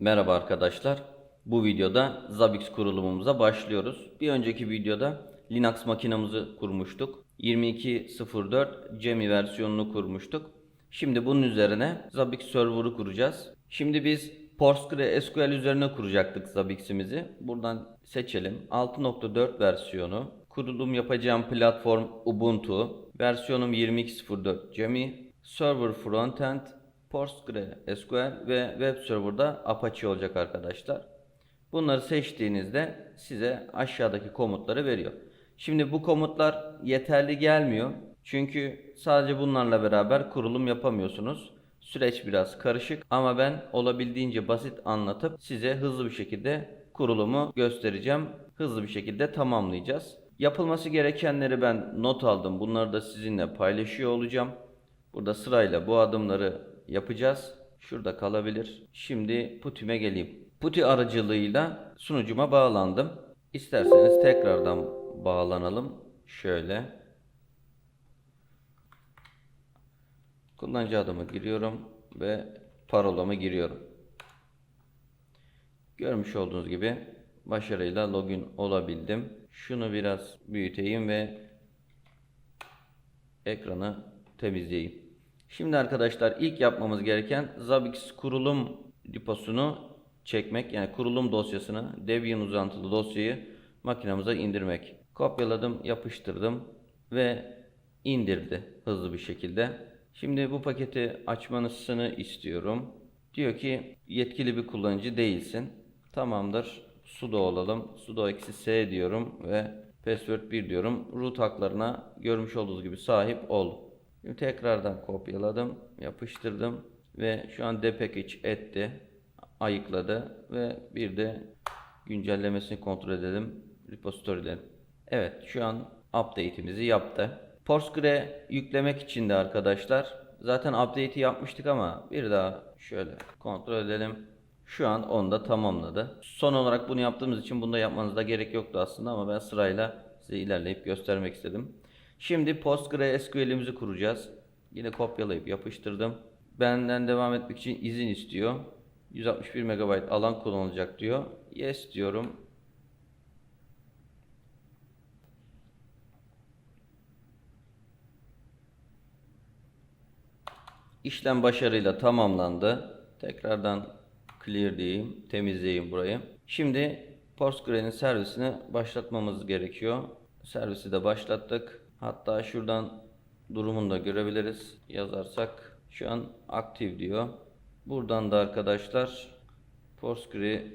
Merhaba arkadaşlar. Bu videoda Zabbix kurulumumuza başlıyoruz. Bir önceki videoda Linux makinamızı kurmuştuk. 22.04 Gemi versiyonunu kurmuştuk. Şimdi bunun üzerine Zabbix server'ı kuracağız. Şimdi biz PostgreSQL üzerine kuracaktık Zabbix'imizi. Buradan seçelim. 6.4 versiyonu. Kurulum yapacağım platform Ubuntu. Versiyonum 22.04 Gemi. Server Frontend, PostgreSQL ve web server'da Apache olacak arkadaşlar. Bunları seçtiğinizde size aşağıdaki komutları veriyor. Şimdi bu komutlar yeterli gelmiyor. Çünkü sadece bunlarla beraber kurulum yapamıyorsunuz. Süreç biraz karışık ama ben olabildiğince basit anlatıp size hızlı bir şekilde kurulumu göstereceğim. Hızlı bir şekilde tamamlayacağız. Yapılması gerekenleri ben not aldım. Bunları da sizinle paylaşıyor olacağım. Burada sırayla bu adımları yapacağız. Şurada kalabilir. Şimdi Puti'me geleyim. Puti aracılığıyla sunucuma bağlandım. İsterseniz tekrardan bağlanalım. Şöyle. Kullanıcı adımı giriyorum ve parolamı giriyorum. Görmüş olduğunuz gibi başarıyla login olabildim. Şunu biraz büyüteyim ve ekranı temizleyeyim. Şimdi arkadaşlar ilk yapmamız gereken Zabbix kurulum deposunu çekmek. Yani kurulum dosyasını, Debian uzantılı dosyayı makinamıza indirmek. Kopyaladım, yapıştırdım ve indirdi hızlı bir şekilde. Şimdi bu paketi açmanızı istiyorum. Diyor ki yetkili bir kullanıcı değilsin. Tamamdır. sudo olalım. sudo s diyorum ve password 1 diyorum. Root haklarına görmüş olduğunuz gibi sahip ol. Şimdi tekrardan kopyaladım, yapıştırdım ve şu an depackage etti, ayıkladı ve bir de güncellemesini kontrol edelim repository'lerin. Evet, şu an update'imizi yaptı. Postgre yüklemek için de arkadaşlar zaten update'i yapmıştık ama bir daha şöyle kontrol edelim. Şu an onu da tamamladı. Son olarak bunu yaptığımız için bunu da yapmanıza gerek yoktu aslında ama ben sırayla size ilerleyip göstermek istedim. Şimdi PostgreSQL'imizi kuracağız. Yine kopyalayıp yapıştırdım. Benden devam etmek için izin istiyor. 161 MB alan kullanılacak diyor. Yes diyorum. İşlem başarıyla tamamlandı. Tekrardan clear diyeyim, temizleyeyim burayı. Şimdi Postgre'nin servisini başlatmamız gerekiyor. Servisi de başlattık. Hatta şuradan durumunu da görebiliriz. Yazarsak şu an aktif diyor. Buradan da arkadaşlar Postgre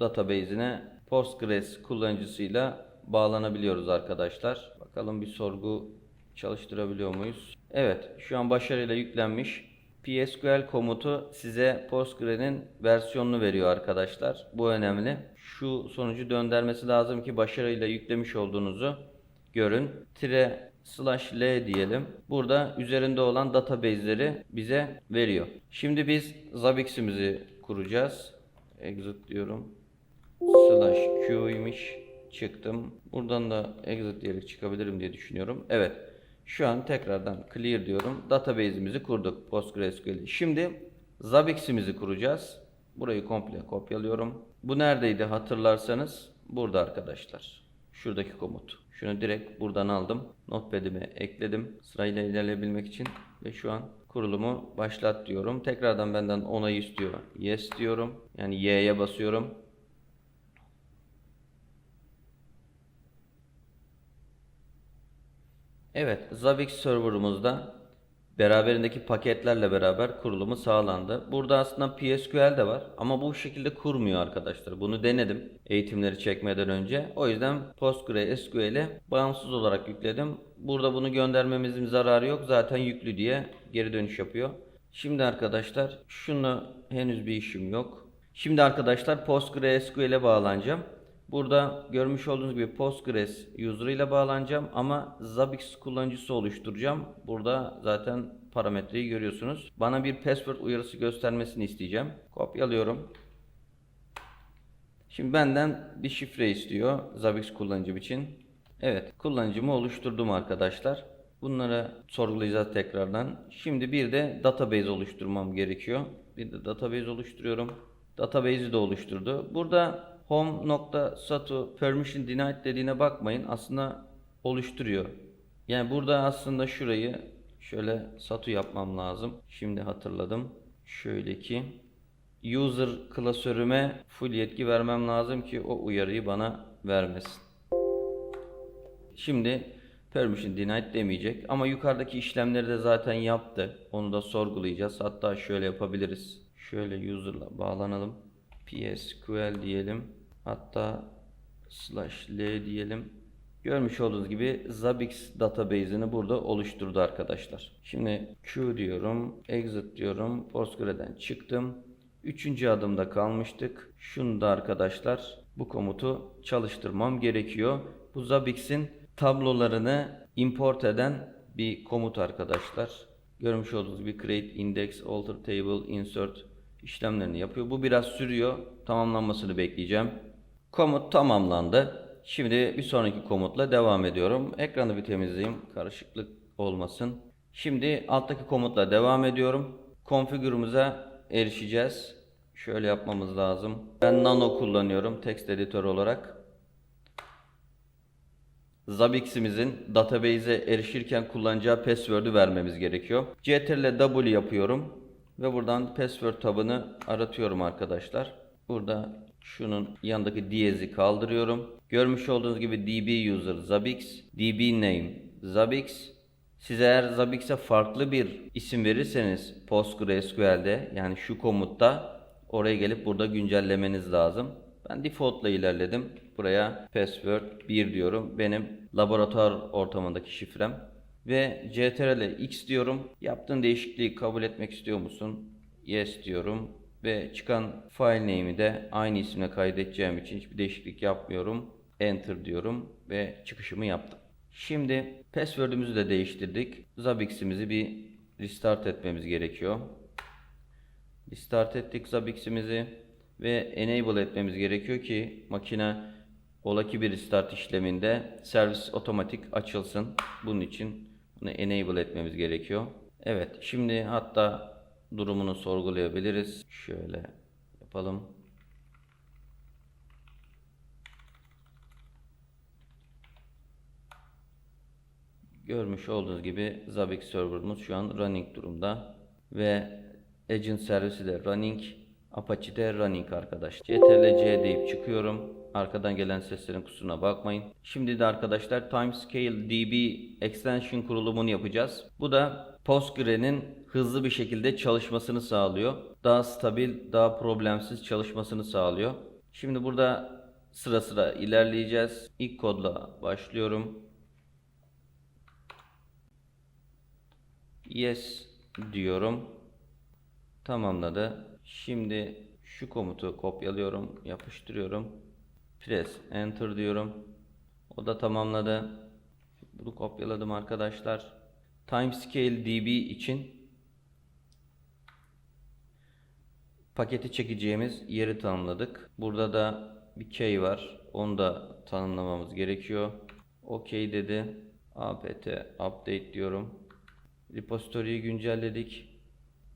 database'ine Postgres kullanıcısıyla bağlanabiliyoruz arkadaşlar. Bakalım bir sorgu çalıştırabiliyor muyuz? Evet, şu an başarıyla yüklenmiş. PSQL komutu size Postgre'nin versiyonunu veriyor arkadaşlar. Bu önemli. Şu sonucu döndürmesi lazım ki başarıyla yüklemiş olduğunuzu görün. Tire slash l diyelim. Burada üzerinde olan database'leri bize veriyor. Şimdi biz Zabbix'imizi kuracağız. Exit diyorum. Slash q'ymiş. Çıktım. Buradan da exit diyerek çıkabilirim diye düşünüyorum. Evet. Şu an tekrardan clear diyorum. Database'imizi kurduk PostgreSQL. Şimdi Zabbix'imizi kuracağız. Burayı komple kopyalıyorum. Bu neredeydi hatırlarsanız? Burada arkadaşlar. Şuradaki komut. Şunu direkt buradan aldım. Notepad'ime ekledim. Sırayla ilerleyebilmek için. Ve şu an kurulumu başlat diyorum. Tekrardan benden onayı istiyor. Yes diyorum. Yani Y'ye basıyorum. Evet, Zabbix serverımızda beraberindeki paketlerle beraber kurulumu sağlandı. Burada aslında PSQL de var ama bu şekilde kurmuyor arkadaşlar. Bunu denedim eğitimleri çekmeden önce. O yüzden PostgreSQL'i bağımsız olarak yükledim. Burada bunu göndermemizin zararı yok. Zaten yüklü diye geri dönüş yapıyor. Şimdi arkadaşlar şunu henüz bir işim yok. Şimdi arkadaşlar PostgreSQL'e bağlanacağım. Burada görmüş olduğunuz gibi Postgres user ile bağlanacağım ama Zabbix kullanıcısı oluşturacağım. Burada zaten parametreyi görüyorsunuz. Bana bir password uyarısı göstermesini isteyeceğim. Kopyalıyorum. Şimdi benden bir şifre istiyor Zabbix kullanıcım için. Evet, kullanıcımı oluşturdum arkadaşlar. Bunları sorgulayacağız tekrardan. Şimdi bir de database oluşturmam gerekiyor. Bir de database oluşturuyorum. database'i de oluşturdu. Burada home.satu permission denied dediğine bakmayın. Aslında oluşturuyor. Yani burada aslında şurayı şöyle satu yapmam lazım. Şimdi hatırladım. Şöyle ki user klasörüme full yetki vermem lazım ki o uyarıyı bana vermesin. Şimdi permission denied demeyecek ama yukarıdaki işlemleri de zaten yaptı. Onu da sorgulayacağız. Hatta şöyle yapabiliriz. Şöyle user'la bağlanalım. PSQL diyelim. Hatta slash l diyelim. Görmüş olduğunuz gibi Zabbix database'ini burada oluşturdu arkadaşlar. Şimdi Q diyorum, exit diyorum, Postgre'den çıktım. Üçüncü adımda kalmıştık. Şunu da arkadaşlar bu komutu çalıştırmam gerekiyor. Bu Zabbix'in tablolarını import eden bir komut arkadaşlar. Görmüş olduğunuz gibi create index, alter table, insert işlemlerini yapıyor. Bu biraz sürüyor. Tamamlanmasını bekleyeceğim. Komut tamamlandı. Şimdi bir sonraki komutla devam ediyorum. Ekranı bir temizleyeyim. Karışıklık olmasın. Şimdi alttaki komutla devam ediyorum. Configure'ımıza erişeceğiz. Şöyle yapmamız lazım. Ben Nano kullanıyorum text editör olarak. Zabbix'imizin database'e erişirken kullanacağı password'ü vermemiz gerekiyor. Ctrl W yapıyorum ve buradan password tabını aratıyorum arkadaşlar. Burada şunun yanındaki diyezi kaldırıyorum. Görmüş olduğunuz gibi db user Zabbix, db name Zabbix. Siz eğer Zabbix'e farklı bir isim verirseniz PostgreSQL'de yani şu komutta oraya gelip burada güncellemeniz lazım. Ben default'la ilerledim. Buraya password 1 diyorum. Benim laboratuvar ortamındaki şifrem. Ve ctrl x diyorum. Yaptığın değişikliği kabul etmek istiyor musun? Yes diyorum. Ve çıkan file name'i de aynı isimle kaydedeceğim için hiçbir değişiklik yapmıyorum. Enter diyorum ve çıkışımı yaptım. Şimdi password'ümüzü de değiştirdik. Zabbix'imizi bir restart etmemiz gerekiyor. Restart ettik Zabbix'imizi ve enable etmemiz gerekiyor ki makine ola ki bir restart işleminde servis otomatik açılsın. Bunun için bunu enable etmemiz gerekiyor. Evet şimdi hatta durumunu sorgulayabiliriz. Şöyle yapalım. Görmüş olduğunuz gibi Zabbix serverımız şu an running durumda ve agent servisi de running, Apache de running arkadaşlar. Ctrl C deyip çıkıyorum. Arkadan gelen seslerin kusuruna bakmayın. Şimdi de arkadaşlar Timescale DB extension kurulumunu yapacağız. Bu da Postgre'nin hızlı bir şekilde çalışmasını sağlıyor. Daha stabil, daha problemsiz çalışmasını sağlıyor. Şimdi burada sıra sıra ilerleyeceğiz. İlk kodla başlıyorum. Yes diyorum. Tamamladı. Şimdi şu komutu kopyalıyorum, yapıştırıyorum. Press enter diyorum. O da tamamladı. Bunu kopyaladım arkadaşlar. Timescale DB için paketi çekeceğimiz yeri tanımladık. Burada da bir key var. Onu da tanımlamamız gerekiyor. OK dedi. apt update diyorum. Repository'yi güncelledik.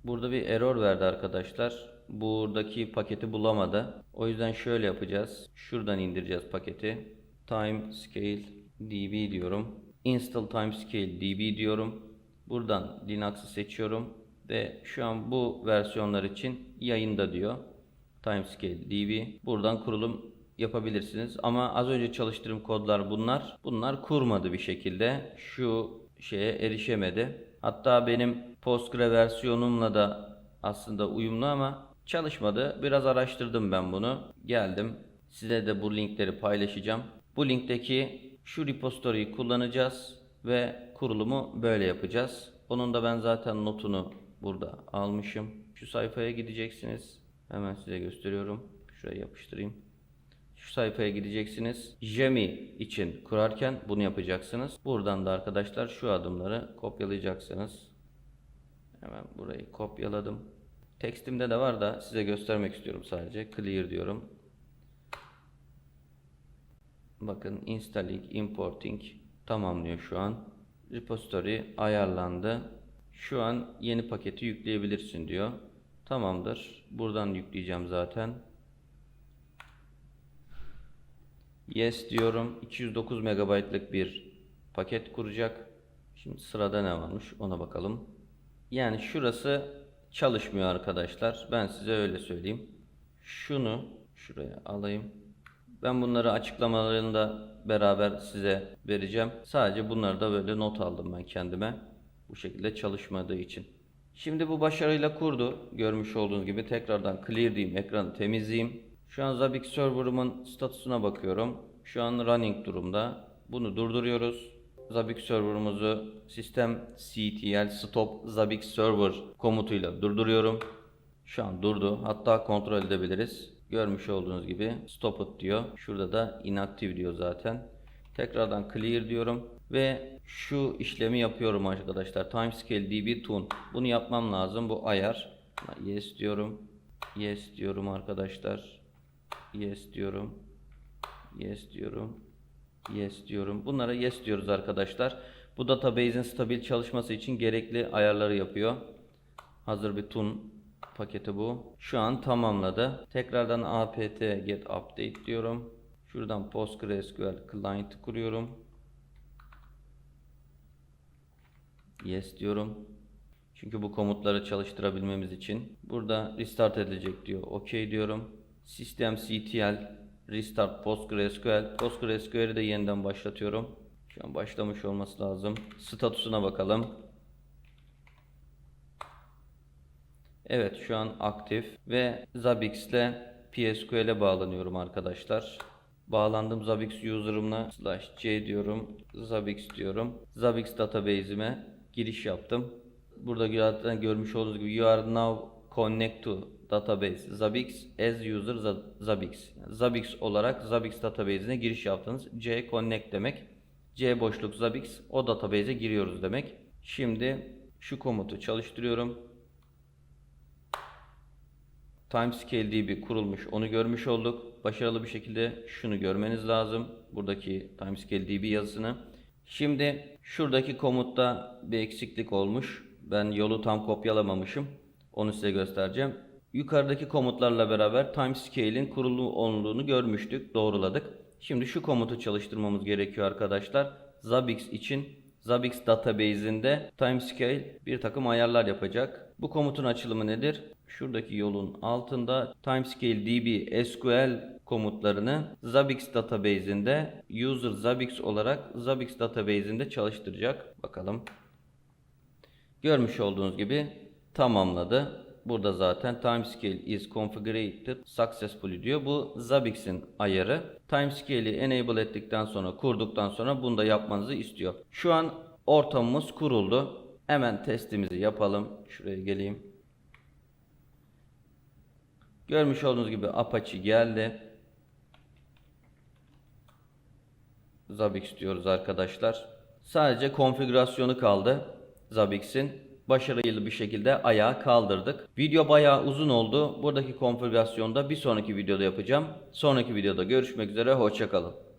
Burada bir error verdi arkadaşlar. Buradaki paketi bulamadı. O yüzden şöyle yapacağız. Şuradan indireceğiz paketi. Timescale db diyorum. Install timescale db diyorum. Buradan Linux'ı seçiyorum ve şu an bu versiyonlar için yayında diyor. Timescale db. Buradan kurulum yapabilirsiniz. Ama az önce çalıştırdığım kodlar bunlar. Bunlar kurmadı bir şekilde. Şu şeye erişemedi. Hatta benim Postgre versiyonumla da aslında uyumlu ama çalışmadı. Biraz araştırdım ben bunu. Geldim. Size de bu linkleri paylaşacağım. Bu linkteki şu repository'yi kullanacağız ve kurulumu böyle yapacağız. Onun da ben zaten notunu burada almışım. Şu sayfaya gideceksiniz. Hemen size gösteriyorum. Şuraya yapıştırayım. Şu sayfaya gideceksiniz. Jemi için kurarken bunu yapacaksınız. Buradan da arkadaşlar şu adımları kopyalayacaksınız. Hemen burayı kopyaladım. Tekstimde de var da size göstermek istiyorum sadece. Clear diyorum. Bakın installing, importing tamamlıyor şu an. Repository ayarlandı. Şu an yeni paketi yükleyebilirsin diyor. Tamamdır. Buradan yükleyeceğim zaten. Yes diyorum. 209 MB'lık bir paket kuracak. Şimdi sırada ne varmış ona bakalım. Yani şurası çalışmıyor arkadaşlar. Ben size öyle söyleyeyim. Şunu şuraya alayım. Ben bunları açıklamalarını da beraber size vereceğim. Sadece bunları da böyle not aldım ben kendime. Bu şekilde çalışmadığı için. Şimdi bu başarıyla kurdu. Görmüş olduğunuz gibi tekrardan clear diyeyim, ekranı temizleyeyim. Şu an Zabbix server'ımın statüsüne bakıyorum. Şu an running durumda. Bunu durduruyoruz. Zabbix server'ımızı sistem ctl stop Zabbix server komutuyla durduruyorum. Şu an durdu. Hatta kontrol edebiliriz. Görmüş olduğunuz gibi stop it diyor. Şurada da inactive diyor zaten. Tekrardan clear diyorum ve şu işlemi yapıyorum arkadaşlar. Timescale db tune. Bunu yapmam lazım. Bu ayar. Yes diyorum. Yes diyorum arkadaşlar. Yes diyorum. Yes diyorum. Yes diyorum. Bunlara yes diyoruz arkadaşlar. Bu database'in stabil çalışması için gerekli ayarları yapıyor. Hazır bir tun paketi bu. Şu an tamamladı. Tekrardan apt get update diyorum. Şuradan PostgreSQL client kuruyorum. Yes diyorum. Çünkü bu komutları çalıştırabilmemiz için. Burada restart edilecek diyor. OK diyorum. System ctl restart PostgreSQL. PostgreSQL'i de yeniden başlatıyorum. Şu an başlamış olması lazım. Statüsüne bakalım. Evet şu an aktif ve Zabbix ile PSQL'e bağlanıyorum arkadaşlar. Bağlandım Zabbix user'ımla slash c diyorum. Zabbix diyorum. Zabbix database'ime giriş yaptım. Burada zaten görmüş olduğunuz gibi you are now connect to database Zabbix as user Za- Zabbix. Zabbix olarak Zabbix database'ine giriş yaptınız. C connect demek. C boşluk Zabbix o database'e giriyoruz demek. Şimdi şu komutu çalıştırıyorum. Timescale DB kurulmuş. Onu görmüş olduk. Başarılı bir şekilde şunu görmeniz lazım. Buradaki Timescale DB yazısını. Şimdi şuradaki komutta bir eksiklik olmuş. Ben yolu tam kopyalamamışım. Onu size göstereceğim. Yukarıdaki komutlarla beraber timescale'in kurulu olduğunu görmüştük, doğruladık. Şimdi şu komutu çalıştırmamız gerekiyor arkadaşlar. Zabbix için Zabbix database'inde timescale bir takım ayarlar yapacak. Bu komutun açılımı nedir? Şuradaki yolun altında timescale db SQL komutlarını Zabbix database'inde user Zabbix olarak Zabbix database'inde çalıştıracak. Bakalım. Görmüş olduğunuz gibi tamamladı. Burada zaten timescale is configured successfully diyor. Bu Zabbix'in ayarı. Timescale'i enable ettikten sonra, kurduktan sonra bunu da yapmanızı istiyor. Şu an ortamımız kuruldu. Hemen testimizi yapalım. Şuraya geleyim. Görmüş olduğunuz gibi Apache geldi. Zabbix diyoruz arkadaşlar. Sadece konfigürasyonu kaldı Zabbix'in. Başarılı bir şekilde ayağa kaldırdık. Video bayağı uzun oldu. Buradaki konfigürasyonu da bir sonraki videoda yapacağım. Sonraki videoda görüşmek üzere. Hoşçakalın.